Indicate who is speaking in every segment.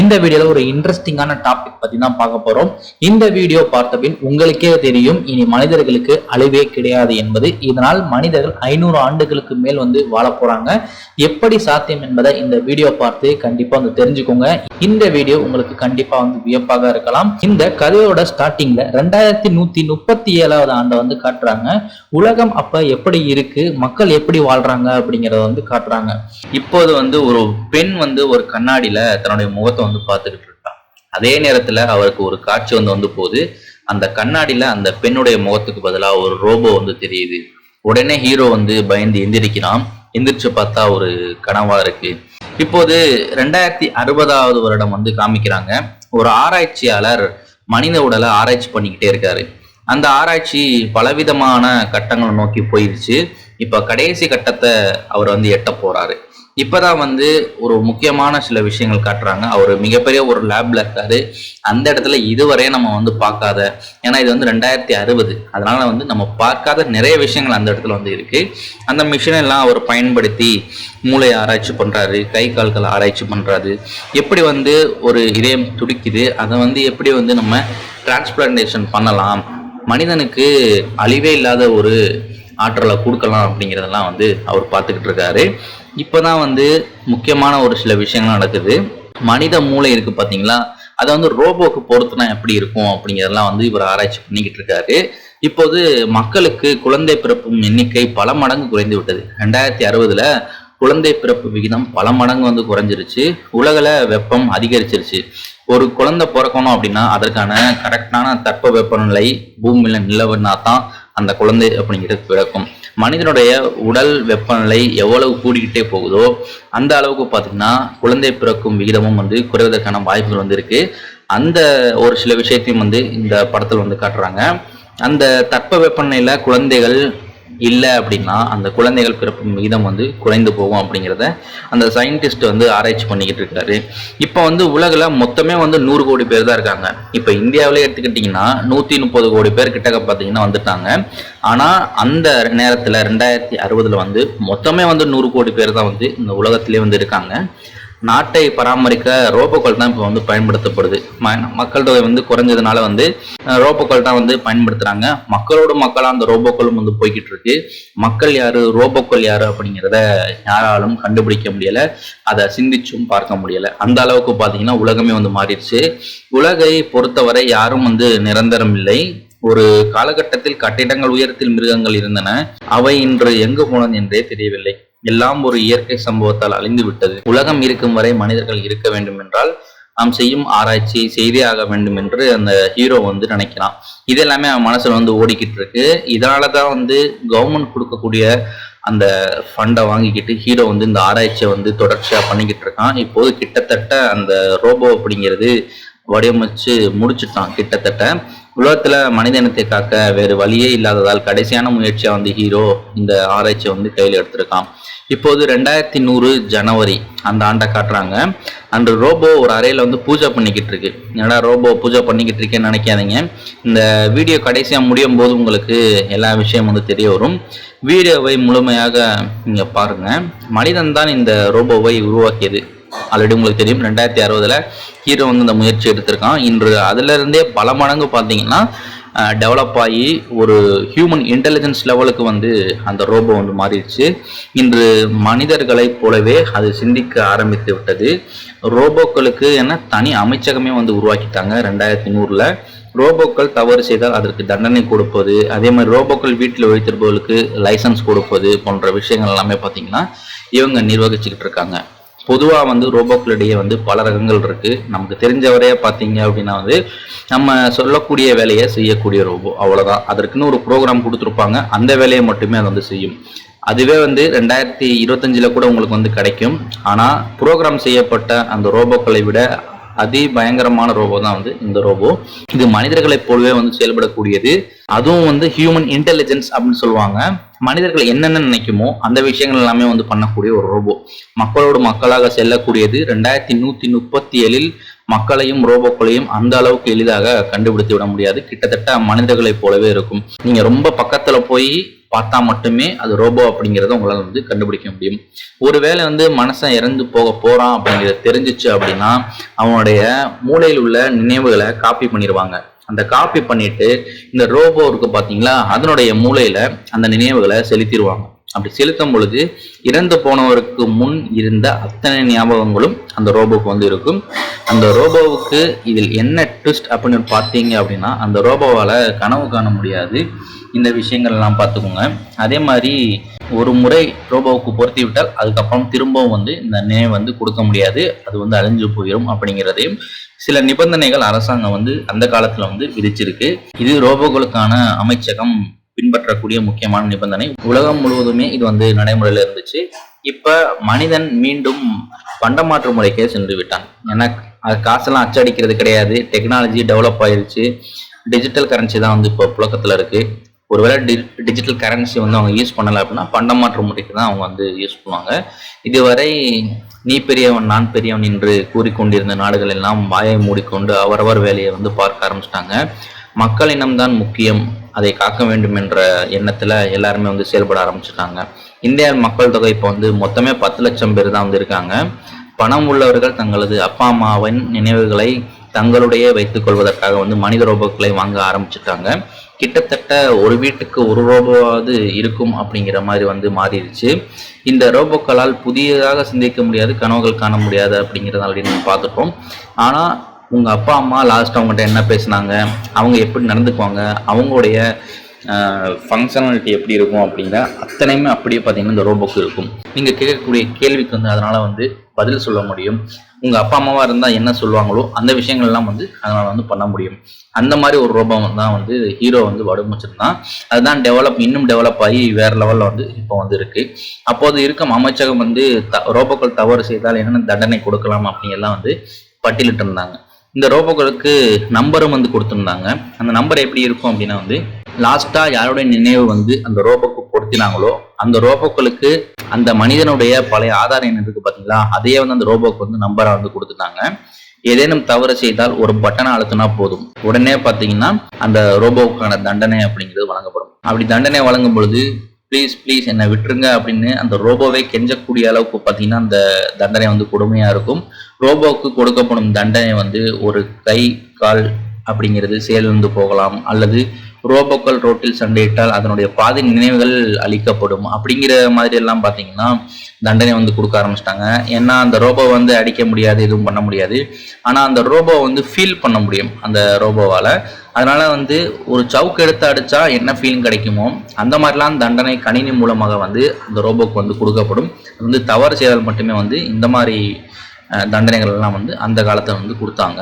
Speaker 1: இந்த வீடியோல ஒரு இன்ட்ரெஸ்டிங்கான டாபிக் பத்தி தான் பார்க்க போறோம். இந்த வீடியோ பார்த்த பின் உங்களுக்கே தெரியும் இனி மனிதர்களுக்கு அழிவே கிடையாது என்பது. இதனால் மனிதர்கள் ஐநூறு ஆண்டுகளுக்கு மேல் வந்து வாழ போறாங்க. எப்படி சாத்தியம் என்பதை இந்த வீடியோ பார்த்து கண்டிப்பா வந்து தெரிஞ்சுக்கோங்க. இந்த வீடியோ உங்களுக்கு கண்டிப்பா வந்து வியப்பாக இருக்கலாம். இந்த கதையோட ஸ்டார்டிங்ல ரெண்டாயிரத்தி நூத்தி முப்பத்தி ஏழாவது ஆண்டை வந்து காட்டுறாங்க. உலகம் அப்ப எப்படி இருக்கு மக்கள் எப்படி வாழ்றாங்க அப்படிங்கறத வந்து காட்டுறாங்க. இப்போது வந்து ஒரு பெண் வந்து ஒரு கண்ணாடியில தன்னுடைய முகத்தை வந்து பார்த்துக்கிட்டு இருக்கான். அதே நேரத்துல அவருக்கு ஒரு காட்சி வந்து வந்து போகுது. அந்த கண்ணாடியில அந்த பெண்ணுடைய முகத்துக்கு பதிலா ஒரு ரோபோ வந்து தெரியுது. உடனே ஹீரோ வந்து பயந்து எந்திரிக்கிறான். எந்திரிச்சு பார்த்தா ஒரு கனவா இருக்கு. இப்போது ரெண்டாயிரத்தி அறுபதாவது வருடம் வந்து காமிக்கிறாங்க. ஒரு ஆராய்ச்சியாளர் மனித உடலை ஆராய்ச்சி பண்ணிக்கிட்டே இருக்காரு. அந்த ஆராய்ச்சி பலவிதமான கட்டங்களை நோக்கி போயிருச்சு. இப்ப கடைசி கட்டத்தை அவர் வந்து எட்ட போறாரு. இப்போதான் வந்து ஒரு முக்கியமான சில விஷயங்கள் காட்டுறாங்க. அவர் மிகப்பெரிய ஒரு லேப்ல இருக்காரு. அந்த இடத்துல இதுவரையே நம்ம வந்து பார்க்காத ஏன்னா இது வந்து ரெண்டாயிரத்தி அறுபது. அதனால வந்து நம்ம பார்க்காத நிறைய விஷயங்கள் அந்த இடத்துல வந்து இருக்கு. அந்த மிஷினை எல்லாம் அவர் பயன்படுத்தி மூளையை ஆராய்ச்சி பண்றாரு கை கால்கள் ஆராய்ச்சி பண்றாரு. எப்படி வந்து ஒரு இதயம் துடிக்குது அதை வந்து எப்படி வந்து நம்ம டிரான்ஸ்பிளான்டேஷன் பண்ணலாம் மனிதனுக்கு அழிவே இல்லாத ஒரு ஆற்றலை கொடுக்கலாம் அப்படிங்கிறதெல்லாம் வந்து அவர் பார்த்துக்கிட்டு இருக்காரு. இப்போ தான் வந்து முக்கியமான ஒரு சில விஷயங்கள் நடக்குது. மனித மூளை இருக்கு பார்த்தீங்களா அதை வந்து ரோபோக்கு பொறுத்துனா எப்படி இருக்கும் அப்படிங்கிறதெல்லாம் வந்து இவர் ஆராய்ச்சி பண்ணிக்கிட்டு இருக்காரு. இப்போது மக்களுக்கு குழந்தை பிறப்பும் எண்ணிக்கை பல மடங்கு குறைந்து விட்டது. ரெண்டாயிரத்தி அறுபதுல குழந்தை பிறப்பு விகிதம் பல மடங்கு வந்து குறைஞ்சிருச்சு. உலகில் வெப்பம் அதிகரிச்சிருச்சு. ஒரு குழந்தை பிறக்கணும் அப்படின்னா அதற்கான கரெக்டான தட்ப வெப்பநிலை பூமியில் நிலவுனா தான் அந்த குழந்தை அப்படிங்கிறது பிறக்கும். மனிதனுடைய உடல் வெப்பநிலை எவ்வளவு கூடிக்கிட்டே போகுதோ அந்த அளவுக்கு பார்த்தீங்கன்னா குழந்தை பிறக்கும் விகிதமும் வந்து குறைவதற்கான வாய்ப்புகள் வந்து இருக்கு. அந்த ஒரு சில விஷயத்தையும் வந்து இந்த படத்தில் வந்து காட்டுறாங்க. அந்த தட்ப வெப்பநிலையில் குழந்தைகள் இல்லை அப்படின்னா அந்த குழந்தைகள் பிறப்பு விகிதம் வந்து குறைந்து போகும் அப்படிங்கிறத அந்த சயின்டிஸ்ட் வந்து ஆராய்ச்சி பண்ணிக்கிட்டு இருக்காரு. இப்போ வந்து உலகில் மொத்தமே வந்து நூறு கோடி பேர் தான் இருக்காங்க. இப்போ இந்தியாவிலே எடுத்துக்கிட்டிங்கன்னா நூற்றி முப்பது கோடி பேர் கிட்டக்க பார்த்தீங்கன்னா வந்துட்டாங்க. ஆனால் அந்த நேரத்தில் ரெண்டாயிரத்தி அறுபதில் வந்து மொத்தமே வந்து நூறு கோடி பேர் தான் வந்து இந்த உலகத்திலே வந்து இருக்காங்க. நாட்டை பராமரிக்க ரோபோக்கள் தான் இப்போ வந்து பயன்படுத்தப்படுது. ம- மக்கள் தொகை வந்து குறைஞ்சதுனால வந்து ரோபோக்கள் தான் வந்து பயன்படுத்துகிறாங்க மக்களோட மக்களாக அந்த ரோபோக்களும் வந்து போய்கிட்டு இருக்கு. மக்கள் யாரு ரோபோக்கள் யாரு அப்படிங்கிறத யாராலும் கண்டுபிடிக்க முடியலை. அதை சிந்திச்சும் பார்க்க முடியலை. அந்த அளவுக்கு பார்த்தீங்கன்னா உலகமே வந்து மாறிடுச்சு. உலகை பொறுத்தவரை யாரும் வந்து நிரந்தரம் இல்லை. ஒரு காலகட்டத்தில் கட்டிடங்கள் உயரத்தில் மிருகங்கள் இருந்தன. அவை இன்று எங்கு போனது என்றே தெரியவில்லை. எல்லாம் ஒரு இயற்கை சம்பவத்தால் அழிந்து விட்டது. உலகம் இருக்கும் வரை மனிதர்கள் இருக்க வேண்டும் என்றால் நாம் செய்யும் ஆராய்ச்சி செய்தே ஆக வேண்டும் என்று அந்த ஹீரோ வந்து நினைக்கிறான். இது எல்லாமே அவன் மனசுல வந்து ஓடிக்கிட்டு இருக்கு. இதனால தான் வந்து கவர்மெண்ட் கொடுக்கக்கூடிய அந்த ஃபண்டை வாங்கிக்கிட்டு ஹீரோ வந்து இந்த ஆராய்ச்சியை வந்து தொடர்ச்சியா பண்ணிக்கிட்டு இருக்கான். இப்போது கிட்டத்தட்ட அந்த ரோபோ அப்படிங்கிறது வடிவமைச்சு முடிச்சுட்டான் கிட்டத்தட்ட. உலகத்துல மனித இனத்தை காக்க வேறு வழியே இல்லாததால் கடைசியான முயற்சியா வந்து ஹீரோ இந்த ஆராய்ச்சியை வந்து கையில் எடுத்திருக்கான். இப்போது ரெண்டாயிரத்தி நூறு ஜனவரி அந்த ஆண்டை காட்டுறாங்க. அன்று ரோபோ ஒரு அறையில் வந்து பூஜை பண்ணிக்கிட்டு இருக்கு. என்னடா ரோபோ பூஜை பண்ணிக்கிட்டு இருக்கேன்னு நினைக்காதீங்க. இந்த வீடியோ கடைசியாக முடியும் போது உங்களுக்கு எல்லா விஷயம் வந்து தெரிய வரும். வீடியோவை முழுமையாக நீங்கள் பாருங்க. மனிதன் தான் இந்த ரோபோவை உருவாக்கியது. ஆல்ரெடி உங்களுக்கு தெரியும் ரெண்டாயிரத்தி அறுபதில் ஹீரோ வந்து இந்த முயற்சி எடுத்திருக்கான். இன்று அதுலேருந்தே பல மடங்கு பார்த்தீங்கன்னா டெவலப் ஆகி ஒரு ஹியூமன் இன்டெலிஜென்ஸ் லெவலுக்கு வந்து அந்த ரோபோ வந்து மாறிடுச்சு. இன்று மனிதர்களைப் போலவே அது சிந்திக்க ஆரம்பித்து விட்டது. ரோபோக்களுக்கு என தனி அமைச்சகமே வந்து உருவாக்கிட்டாங்க ரெண்டாயிரத்தி நூறுல. ரோபோக்கள் தவறு செய்தால் அதற்கு தண்டனை கொடுப்பது அதே மாதிரி ரோபோக்கள் வீட்டில் வைத்திருப்பவர்களுக்கு லைசன்ஸ் கொடுப்பது போன்ற விஷயங்கள் எல்லாமே பார்த்தீங்கன்னா இவங்க நிர்வகிச்சுக்கிட்டு இருக்காங்க. பொதுவாக வந்து ரோபோக்களிடையே வந்து பல ரகங்கள் இருக்குது நமக்கு தெரிஞ்சவரையே பார்த்தீங்க அப்படின்னா வந்து நம்ம சொல்லக்கூடிய வேலையை செய்யக்கூடிய ரோபோ அவ்வளோதான் அதற்குன்னு ஒரு ப்ரோக்ராம் கொடுத்துருப்பாங்க. அந்த வேலையை மட்டுமே அது வந்து செய்யும். அதுவே வந்து ரெண்டாயிரத்தி இருபத்தஞ்சில் கூட உங்களுக்கு வந்து கிடைக்கும். ஆனால் ப்ரோக்ராம் செய்யப்பட்ட அந்த ரோபோக்களை விட அதி பயங்கரமான ரோபோ தான் வந்து இந்த ரோபோ. இது மனிதர்களைப் போலவே வந்து செயல்படக்கூடியது. அதுவும் வந்து ஹியூமன் இன்டெலிஜென்ஸ் அப்படின்னு சொல்லுவாங்க. மனிதர்கள் என்னென்ன நினைக்குமோ அந்த விஷயங்கள் எல்லாமே வந்து பண்ணக்கூடிய ஒரு ரோபோ மக்களோடு மக்களாக செல்லக்கூடியது ரெண்டாயிரத்தி நூத்தி முப்பத்தி ஏழில் மக்களையும் ரோபோக்களையும் அந்த அளவுக்கு எளிதாக கண்டுபிடித்து விட முடியாது. கிட்டத்தட்ட மனிதர்களைப் போலவே இருக்கும். நீங்க ரொம்ப பக்கத்துல போய் பார்த்தா மட்டுமே அது ரோபோ அப்படிங்கிறத உங்களால் வந்து கண்டுபிடிக்க முடியும். ஒருவேளை வந்து மனசன் இறந்து போக போறான் அப்படிங்கிறத தெரிஞ்சிச்சு அப்படின்னா அவனுடைய மூளையில் உள்ள நினைவுகளை காப்பி பண்ணிடுவாங்க அந்த காப்பி பண்ணிட்டு இந்த ரோபோ இருக்கு பார்த்தீங்களா அதனுடைய மூளையில அந்த நினைவுகளை செலுத்திடுவாங்க. அப்படி செலுத்தும் பொழுது இறந்து போனவருக்கு முன் இருந்த அத்தனை ஞாபகங்களும் அந்த ரோபோக்கு வந்து இருக்கும். அந்த ரோபோவுக்கு இதில் என்ன ட்விஸ்ட் அப்படின்னு பார்த்தீங்க அப்படின்னா அந்த ரோபோவால் கனவு காண முடியாது. இந்த விஷயங்கள் எல்லாம் பார்த்துக்கோங்க. அதே மாதிரி ஒரு முறை ரோபோவுக்கு பொருத்தி விட்டால் அதுக்கப்புறம் திரும்பவும் வந்து இந்த நினைவு வந்து கொடுக்க முடியாது. அது வந்து அழிஞ்சு போயிடும் அப்படிங்கிறதையும் சில நிபந்தனைகள் அரசாங்கம் வந்து அந்த காலத்துல வந்து விதிச்சிருக்கு. இது ரோபோக்களுக்கான அமைச்சகம் பின்பற்றக்கூடிய முக்கியமான நிபந்தனை. உலகம் முழுவதுமே இது வந்து நடைமுறையில் இருந்துச்சு. இப்ப மனிதன் மீண்டும் பண்டமாற்று முறைக்கே சென்று விட்டான். ஏன்னா அது காசெல்லாம் அச்சடிக்கிறது கிடையாது. டெக்னாலஜி டெவலப் ஆயிடுச்சு டிஜிட்டல் கரன்சி தான் வந்து இப்போ புழக்கத்தில் இருக்கு. ஒருவேளை டி டிஜிட்டல் கரன்சி வந்து அவங்க யூஸ் பண்ணலை அப்படின்னா பண்டமாற்று முறைக்கு தான் அவங்க வந்து யூஸ் பண்ணுவாங்க. இதுவரை நீ பெரியவன் நான் பெரியவன் என்று கூறிக்கொண்டிருந்த நாடுகள் எல்லாம் வாயை மூடிக்கொண்டு அவரவர் வேலையை வந்து பார்க்க ஆரம்பிச்சிட்டாங்க. மக்கள் இனம்தான் முக்கியம். அதை காக்க வேண்டும் என்ற எண்ணத்தில் எல்லாருமே வந்து செயல்பட ஆரம்பிச்சிட்டாங்க. இந்தியா மக்கள் தொகை இப்போ வந்து மொத்தமே பத்து லட்சம் பேர் தான் வந்து இருக்காங்க. பணம் உள்ளவர்கள் தங்களது அப்பா அம்மாவின் நினைவுகளை தங்களுடைய வைத்துக் கொள்வதற்காக வந்து மனித ரோபோக்களை வாங்க ஆரம்பிச்சிட்டாங்க. கிட்டத்தட்ட ஒரு வீட்டுக்கு ஒரு ரோபோவாவது இருக்கும் அப்படிங்கிற மாதிரி வந்து மாறிடுச்சு. இந்த ரோபோக்களால் புதியதாக சிந்திக்க முடியாது கனவுகள் காண முடியாது அப்படிங்கிறத ஆல்ரெடி நம்ம பார்த்துட்டோம். ஆனால் உங்கள் அப்பா அம்மா லாஸ்ட் அவங்ககிட்ட என்ன பேசுனாங்க? அவங்க எப்படி நடந்துக்குவாங்க? அவங்களுடைய ஃபங்க்ஷனாலிட்டி எப்படி இருக்கும் அப்படிங்கிற அத்தனையுமே அப்படியே பார்த்தீங்கன்னா இந்த ரோபோக்கு இருக்கும். நீங்கள் கேட்கக்கூடிய கேள்விக்கு வந்து அதனால் வந்து பதில் சொல்ல முடியும். உங்கள் அப்பா அம்மாவாக இருந்தால் என்ன சொல்லுவாங்களோ அந்த விஷயங்கள்லாம் வந்து அதனால் வந்து பண்ண முடியும். அந்த மாதிரி ஒரு ரோபோ தான் வந்து ஹீரோ வந்து வடிவமைச்சிருந்தான் அதுதான் டெவலப் இன்னும் டெவலப் ஆகி வேறு லெவலில் வந்து இப்போ வந்து இருக்குது அப்போது இருக்கும் அமைச்சகம் வந்து த ரோபோக்கள் தவறு செய்தால் என்னென்ன தண்டனை கொடுக்கலாம் அப்படிங்கெல்லாம் வந்து பட்டியலிட்டு இருந்தாங்க. இந்த ரோபோக்களுக்கு நம்பரும் வந்து கொடுத்துருந்தாங்க. அந்த நம்பர் எப்படி இருக்கும் அப்படின்னா வந்து லாஸ்ட்டாக யாருடைய நினைவு வந்து அந்த ரோபோக்கு பொருத்தினாங்களோ அந்த ரோபோக்களுக்கு அந்த மனிதனுடைய பழைய ஆதாரம் என்ன இருக்கு பார்த்தீங்களா அதையே வந்து அந்த ரோபோக்கு வந்து நம்பரை வந்து கொடுத்துட்டாங்க. ஏதேனும் தவறு செய்தால் ஒரு பட்டனை அழுத்தினா போதும். உடனே பார்த்தீங்கன்னா அந்த ரோபோவுக்கான தண்டனை அப்படிங்கிறது வழங்கப்படும். அப்படி தண்டனை வழங்கும் பொழுது ப்ளீஸ் ப்ளீஸ் என்னை விட்டுருங்க அப்படின்னு அந்த ரோபோவை கெஞ்சக்கூடிய அளவுக்கு பார்த்தீங்கன்னா அந்த தண்டனை வந்து கொடுமையாக இருக்கும். ரோபோவுக்கு கொடுக்கப்படும் தண்டனை வந்து ஒரு கை கால் அப்படிங்கிறது செயலிழந்து போகலாம். அல்லது ரோபோக்கள் ரோட்டில் சண்டையிட்டால் அதனுடைய பாதி நினைவுகள் அளிக்கப்படும் அப்படிங்கிற மாதிரி எல்லாம் பார்த்தீங்கன்னா தண்டனை வந்து கொடுக்க ஆரம்பிச்சிட்டாங்க. ஏன்னா அந்த ரோபோ வந்து அடிக்க முடியாது எதுவும் பண்ண முடியாது. ஆனால் அந்த ரோபோ வந்து ஃபீல் பண்ண முடியும் அந்த ரோபோவால். அதனால வந்து ஒரு சவுக்கு எடுத்து அடித்தா என்ன ஃபீலிங் கிடைக்குமோ அந்த மாதிரிலாம் தண்டனை கணினி மூலமாக வந்து அந்த ரோபோக்கு வந்து கொடுக்கப்படும். அது வந்து தவறு செய்தால் மட்டுமே வந்து இந்த மாதிரி தண்டனைகள் எல்லாம் வந்து அந்த காலத்தில் வந்து கொடுத்தாங்க.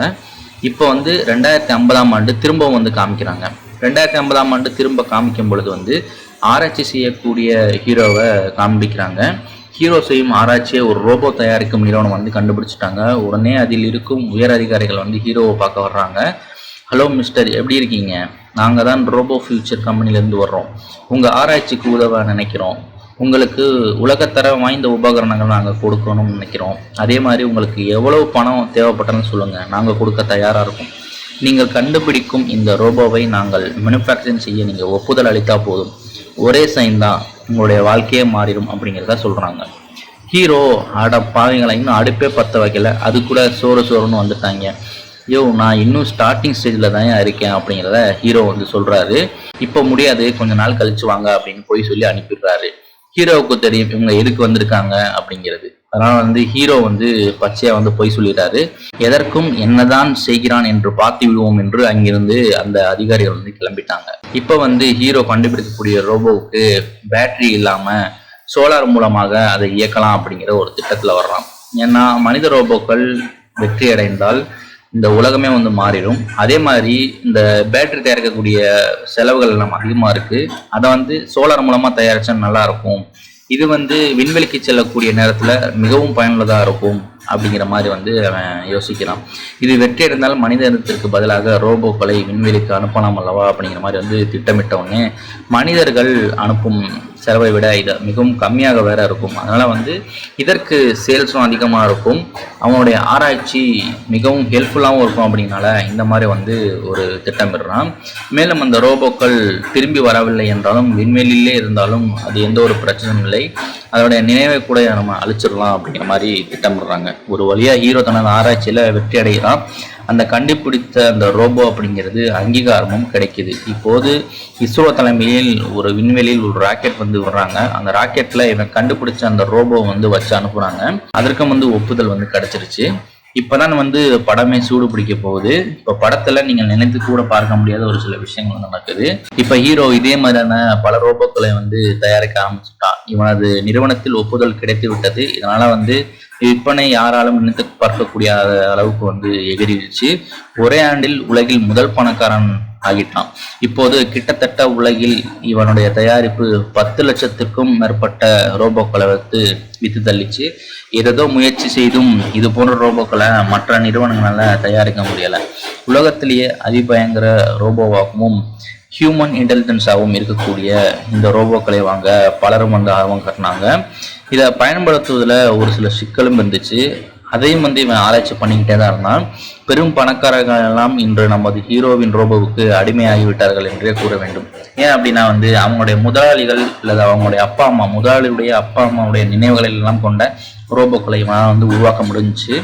Speaker 1: இப்போ வந்து ரெண்டாயிரத்தி ஐம்பதாம் ஆண்டு திரும்பவும் வந்து காமிக்கிறாங்க. ரெண்டாயிரத்தி ஐம்பதாம் ஆண்டு திரும்ப காமிக்கும் பொழுது வந்து ஆராய்ச்சி செய்யக்கூடிய ஹீரோவை காண்பிக்கிறாங்க. ஹீரோ செய்யும் ஆராய்ச்சியை ஒரு ரோபோ தயாரிக்கும் நிறுவனம் வந்து கண்டுபிடிச்சிட்டாங்க. உடனே அதில் இருக்கும் உயர் அதிகாரிகள் வந்து ஹீரோவை பார்க்க வர்றாங்க. ஹலோ மிஸ்டர் எப்படி இருக்கீங்க? நாங்கள் தான் ரோபோ ஃபியூச்சர் கம்பெனிலேருந்து வர்றோம். உங்கள் ஆராய்ச்சிக்கு உதவ நினைக்கிறோம். உங்களுக்கு உலகத்தர வாய்ந்த உபகரணங்கள் நாங்கள் கொடுக்கணும்னு நினைக்கிறோம். அதே மாதிரி உங்களுக்கு எவ்வளவு பணம் தேவைப்பட்டதுன்னு சொல்லுங்கள் நாங்கள் கொடுக்க தயாராக இருக்கோம். நீங்கள் கண்டுபிடிக்கும் இந்த ரோபோவை நாங்கள் மேனுஃபேக்சரிங் செய்ய நீங்கள் ஒப்புதல் அளித்தா போதும். ஒரே சைன் தான் உங்களுடைய வாழ்க்கையே மாறிடும் அப்படிங்கிறத சொல்கிறாங்க ஹீரோ அட பாவங்களை இன்னும் அடுப்பே பற்ற வைக்கல. அது கூட சோறு சோறுன்னு வந்துட்டாங்க. யோ நான் இன்னும் ஸ்டார்டிங் ஸ்டேஜில் தான் இருக்கேன் அப்படிங்கிறத ஹீரோ வந்து சொல்கிறாரு இப்போ முடியாது கொஞ்ச நாள் கழிச்சு வாங்க அப்படின்னு போய் சொல்லி அனுப்பிடுறாரு. ஹீரோவுக்கு தெரியும் இவங்க எதுக்கு வந்திருக்காங்க அப்படிங்கிறது. அதனால் வந்து ஹீரோ வந்து பச்சையாக வந்து பொய் சொல்லிடுறாரு எதற்கும் என்னதான் செய்கிறான் என்று பார்த்து விடுவோம் என்று அங்கிருந்து அந்த அதிகாரிகள் வந்து கிளம்பிட்டாங்க. இப்போ வந்து ஹீரோ கண்டுபிடிக்கக்கூடிய ரோபோவுக்கு பேட்டரி இல்லாமல் சோலார் மூலமாக அதை இயக்கலாம் அப்படிங்கிற ஒரு திட்டத்தில் வர்றான். ஏன்னா மனித ரோபோக்கள் வெற்றி அடைந்தால் இந்த உலகமே வந்து மாறிடும். அதே மாதிரி இந்த பேட்டரி தயாரிக்கக்கூடிய செலவுகள் எல்லாம் அதிகமாக இருக்குது அதை வந்து சோலார் மூலமாக தயாரிச்சா நல்லாயிருக்கும் இது வந்து விண்வெளிக்கு செல்லக்கூடிய நேரத்தில் மிகவும் பயனுள்ளதாக இருக்கும் அப்படிங்கிற மாதிரி வந்து அவன் யோசிக்கிறான். இது வெற்றி அடைந்தால் மனிதனத்திற்கு பதிலாக ரோபோக்களை விண்வெளிக்கு அனுப்பலாம் அல்லவா அப்படிங்கிற மாதிரி வந்து திட்டமிட்ட உடனே மனிதர்கள் அனுப்பும்
Speaker 2: செலவை விட இது மிகவும் கம்மியாக வேற இருக்கும். அதனால் வந்து இதற்கு சேல்ஸும் அதிகமாக இருக்கும். அவனுடைய ஆராய்ச்சி மிகவும் ஹெல்ப்ஃபுல்லாகவும் இருக்கும் அப்படின்னால இந்த மாதிரி வந்து ஒரு திட்டமிடுறான். மேலும் அந்த ரோபோக்கள் திரும்பி வரவில்லை என்றாலும் விண்வெளியிலே இருந்தாலும் அது எந்த ஒரு பிரச்சனையும் இல்லை. அதோடைய நினைவை கூட நம்ம அழிச்சிடலாம் அப்படிங்கிற மாதிரி திட்டமிடுறாங்க. ஒரு வழியாக ஹீரோ தனது ஆராய்ச்சியில் வெற்றி அடைகிறான் அந்த கண்டுபிடித்த அந்த ரோபோ அப்படிங்கிறது அங்கீகாரமும் கிடைக்குது. இப்போது இஸ்ரோ தலைமையில் ஒரு விண்வெளியில் ஒரு ராக்கெட் வந்து விடுறாங்க. அந்த ராக்கெட்டில் இவன் கண்டுபிடிச்ச அந்த ரோபோ வந்து வச்சு அனுப்புகிறாங்க அதற்கும் வந்து ஒப்புதல் வந்து கிடச்சிருச்சு. இப்பதான் வந்து படமே சூடு பிடிக்க போகுது. இப்ப படத்துல நீங்க நினைத்து கூட பார்க்க முடியாத ஒரு சில விஷயங்கள் நடக்குது. இப்ப ஹீரோ இதே மாதிரியான பல ரோபோக்களை வந்து தயாரிக்க ஆரம்பிச்சுட்டான் இவனது நிறுவனத்தில் ஒப்புதல் கிடைத்து விட்டது. இதனால வந்து விற்பனை யாராலும் நினைத்து பார்க்கக்கூடிய அளவுக்கு வந்து எகிரிடுச்சு ஒரே ஆண்டில் உலகில் முதல் பணக்காரன் ஆகிட்டான். இப்போது கிட்டத்தட்ட உலகில் இவனுடைய தயாரிப்பு பத்து லட்சத்துக்கும் மேற்பட்ட ரோபோக்களை வந்து வித்து தள்ளிச்சு. ஏதோ முயற்சி செய்தும் இது போன்ற ரோபோக்களை மற்ற நிறுவனங்களால் தயாரிக்க முடியலை. உலகத்திலேயே அதிபயங்கர ரோபோவாகவும் ஹியூமன் இன்டெலிஜென்ஸாகவும் இருக்கக்கூடிய இந்த ரோபோக்களை வாங்க பலரும் வந்து ஆர்வம் காட்டினாங்க. இதை பயன்படுத்துவதில் ஒரு சில சிக்கலும் இருந்துச்சு. அதையும் வந்து இவன் ஆராய்ச்சி பண்ணிக்கிட்டே தான் இருந்தான். பெரும் பணக்காரர்கள் எல்லாம் இன்று நமது ஹீரோவின் ரோபோவுக்கு அடிமையாகிவிட்டார்கள் என்றே கூற வேண்டும். ஏன் அப்படின்னா வந்து அவங்களுடைய முதலாளிகள் அல்லது அவங்களுடைய அப்பா அம்மா முதலாளியுடைய அப்பா அம்மாவுடைய நினைவுகளில் எல்லாம் கொண்ட ரோபோக்களை இவனால் வந்து உருவாக்க முடிஞ்சுச்சு.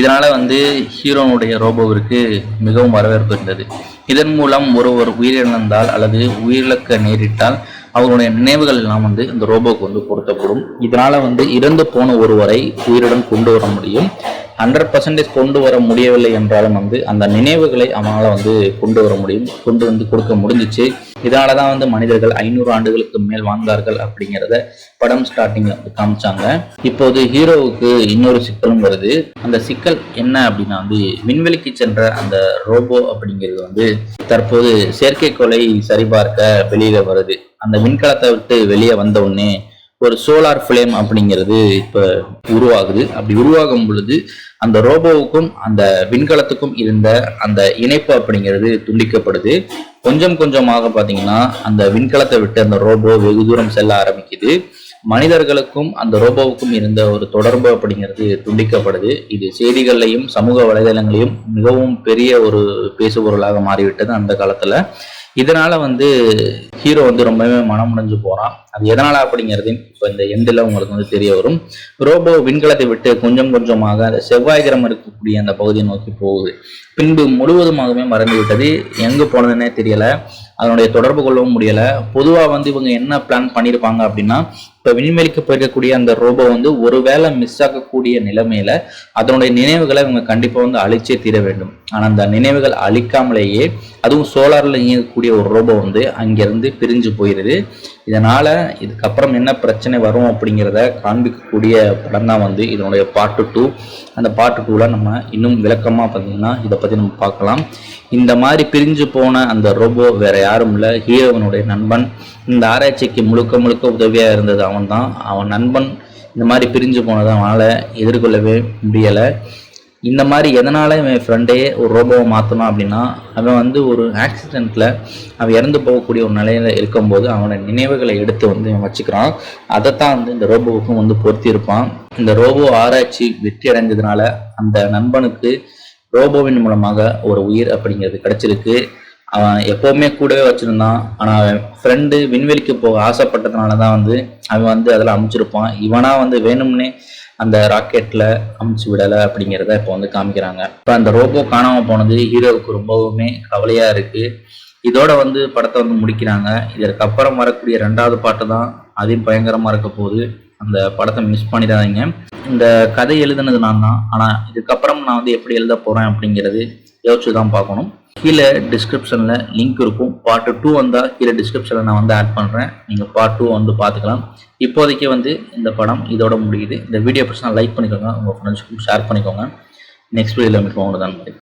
Speaker 2: இதனால வந்து ஹீரோனுடைய ரோபோவிற்கு மிகவும் வரவேற்பு இருந்தது. இதன் மூலம் ஒருவர் உயிரிழந்தால் அல்லது உயிரிழக்க நேரிட்டால் அவர்களுடைய நினைவுகள் எல்லாம் வந்து இந்த ரோபோக்கு வந்து பொருத்தப்படும். இதனால வந்து இறந்து போன ஒருவரை உயிருடன் கொண்டு வர முடியும். ஹண்ட்ரட் பர்சன்டேஜ் கொண்டு வர முடியவில்லை என்றாலும் வந்து அந்த நினைவுகளை அவனால் வந்து கொண்டு வர முடியும். கொண்டு வந்து கொடுக்க முடிஞ்சிச்சு. இதனால தான் வந்து மனிதர்கள் ஐநூறு ஆண்டுகளுக்கு மேல் வாழ்ந்தார்கள் அப்படிங்கிறத படம் ஸ்டார்டிங்கில் வந்து காமிச்சாங்க. இப்போது ஹீரோவுக்கு இன்னொரு சிக்கலும் வருது. அந்த சிக்கல் என்ன அப்படின்னா வந்து விண்வெளிக்கு சென்ற அந்த ரோபோ அப்படிங்கிறது வந்து தற்போது செயற்கைக்கோளை சரிபார்க்க வெளியில வருது. அந்த விண்கலத்தை விட்டு வெளியே வந்த உடனே ஒரு சோலார் ஃப்ளேம் அப்படிங்கிறது இப்போ உருவாகுது. அப்படி உருவாகும் பொழுது அந்த ரோபோவுக்கும் அந்த விண்கலத்துக்கும் இருந்த அந்த இணைப்பு அப்படிங்கிறது துண்டிக்கப்படுது. கொஞ்சம் கொஞ்சமாக பார்த்தீங்கன்னா அந்த விண்கலத்தை விட்டு அந்த ரோபோ வெகு தூரம் செல்ல ஆரம்பிக்குது. மனிதர்களுக்கும் அந்த ரோபோவுக்கும் இருந்த ஒரு தொடர்பு அப்படிங்கிறது துண்டிக்கப்படுது. இது செய்திகள்லையும் சமூக வலைதளங்களையும் மிகவும் பெரிய ஒரு பேசுபொருளாக மாறிவிட்டது அந்த காலத்தில். இதனால வந்து ஹீரோ வந்து ரொம்பவே மனம் முடிஞ்சு போறான். அது எதனால அப்படிங்கிறது இப்போ இந்த எண்டில் உங்களுக்கு வந்து தெரிய வரும். ரோபோ விண்கலத்தை விட்டு கொஞ்சம் கொஞ்சமாக அந்த செவ்வாய் கிரகம் இருக்கக்கூடிய அந்த பகுதியை நோக்கி போகுது. பின்பு முழுவதுமாகவே மறந்து விட்டது. எங்கே போனதுன்னே தெரியல. அதனுடைய தொடர்பு கொள்ளவும் முடியல. பொதுவா வந்து இவங்க என்ன பிளான் பண்ணியிருப்பாங்க அப்படின்னா இப்போ விண்வெளிக்கு போயிருக்கக்கூடிய அந்த ரோபோ வந்து ஒருவேளை மிஸ் ஆகக்கூடிய நிலைமையில அதனுடைய நினைவுகளை இவங்க கண்டிப்பாக வந்து அழிச்சே தீர வேண்டும். ஆனால் அந்த நினைவுகள் அழிக்காமலேயே அதுவும் சோலாரில் இயங்கக்கூடிய ஒரு ரோபோ வந்து அங்கேருந்து பிரிஞ்சு போயிடுது இதனால இதுக்கப்புறம் என்ன பிரச்சனை வரும் அப்படிங்கிறத காண்பிக்கக்கூடிய படம் தான் வந்து இதனுடைய பாட்டு டூ அந்த பாட்டு டூவில் நம்ம இன்னும் விளக்கமாக பார்த்தீங்கன்னா இதை பற்றி நம்ம பார்க்கலாம். இந்த மாதிரி பிரிஞ்சு போன அந்த ரோபோ வேற யாரும் இல்லை. ஹீரோவனுடைய நண்பன் இந்த ஆராய்ச்சிக்கு முழுக்க முழுக்க உதவியாக இருந்தது அவன் தான் அவன் நண்பன். இந்த மாதிரி பிரிஞ்சு போனதை அவனால் எதிர்கொள்ளவே முடியலை. இந்த மாதிரி எதனால் இவன் ஃப்ரெண்டே ஒரு ரோபோவை மாற்றணும் அப்படின்னா அவன் வந்து ஒரு ஆக்சிடெண்ட்டில் அவன் இறந்து போகக்கூடிய ஒரு நிலையில் இருக்கும்போது அவனோட நினைவுகளை எடுத்து வந்து இவன் வச்சுக்கிறான். அதைத்தான் வந்து இந்த ரோபோவுக்கும் வந்து பொருத்தியிருப்பான். இந்த ரோபோ ஆராய்ச்சி வெற்றி அடைஞ்சதுனால அந்த நண்பனுக்கு ரோபோவின் மூலமாக ஒரு உயிர் அப்படிங்கிறது கிடச்சிருக்கு. அவன் எப்போவுமே கூடவே வச்சுருந்தான். ஆனால் அவன் ஃப்ரெண்டு விண்வெளிக்கு போக ஆசைப்பட்டதுனால தான் வந்து அவன் வந்து அதில் அமுச்சிருப்பான். இவனாக வந்து வேணும்னே அந்த ராக்கெட்டில் அமுச்சு விடலை அப்படிங்கிறத இப்போ வந்து காமிக்கிறாங்க. இப்போ அந்த ரோபோ காணாமல் போனது ஹீரோவுக்கு ரொம்பவுமே கவலையாக இருக்குது இதோட வந்து படத்தை வந்து முடிக்கிறாங்க. இதற்கப்புறம் வரக்கூடிய ரெண்டாவது பாட்டு தான் அதையும் பயங்கரமாக இருக்க போகுது. அந்த படத்தை மிஸ் பண்ணிடாதீங்க. இந்த கதை எழுதுனது நான் தான். ஆனால் இதுக்கப்புறம் நான் வந்து எப்படி எழுத போகிறேன் அப்படிங்கிறது யோசிச்சு தான் பார்க்கணும். கீழே டிஸ்கிரிப்ஷனில் லிங்க் இருக்கும். பார்ட் டூ வந்தால் கீழே டிஸ்கிரிப்ஷனில் நான் வந்து ஆட் பண்ணுறேன் நீங்கள் பார்ட் டூ வந்து பார்த்துக்கலாம். இப்போதைக்கு வந்து இந்த படம் இதோட முடியுது. இந்த வீடியோ பிரச்சனை லைக் பண்ணிக்கோங்க. உங்கள் ஃப்ரெண்ட்ஸ்க்கும் ஷேர் பண்ணிக்கோங்க. நெக்ஸ்ட் வீடியோவில் மீட் தான்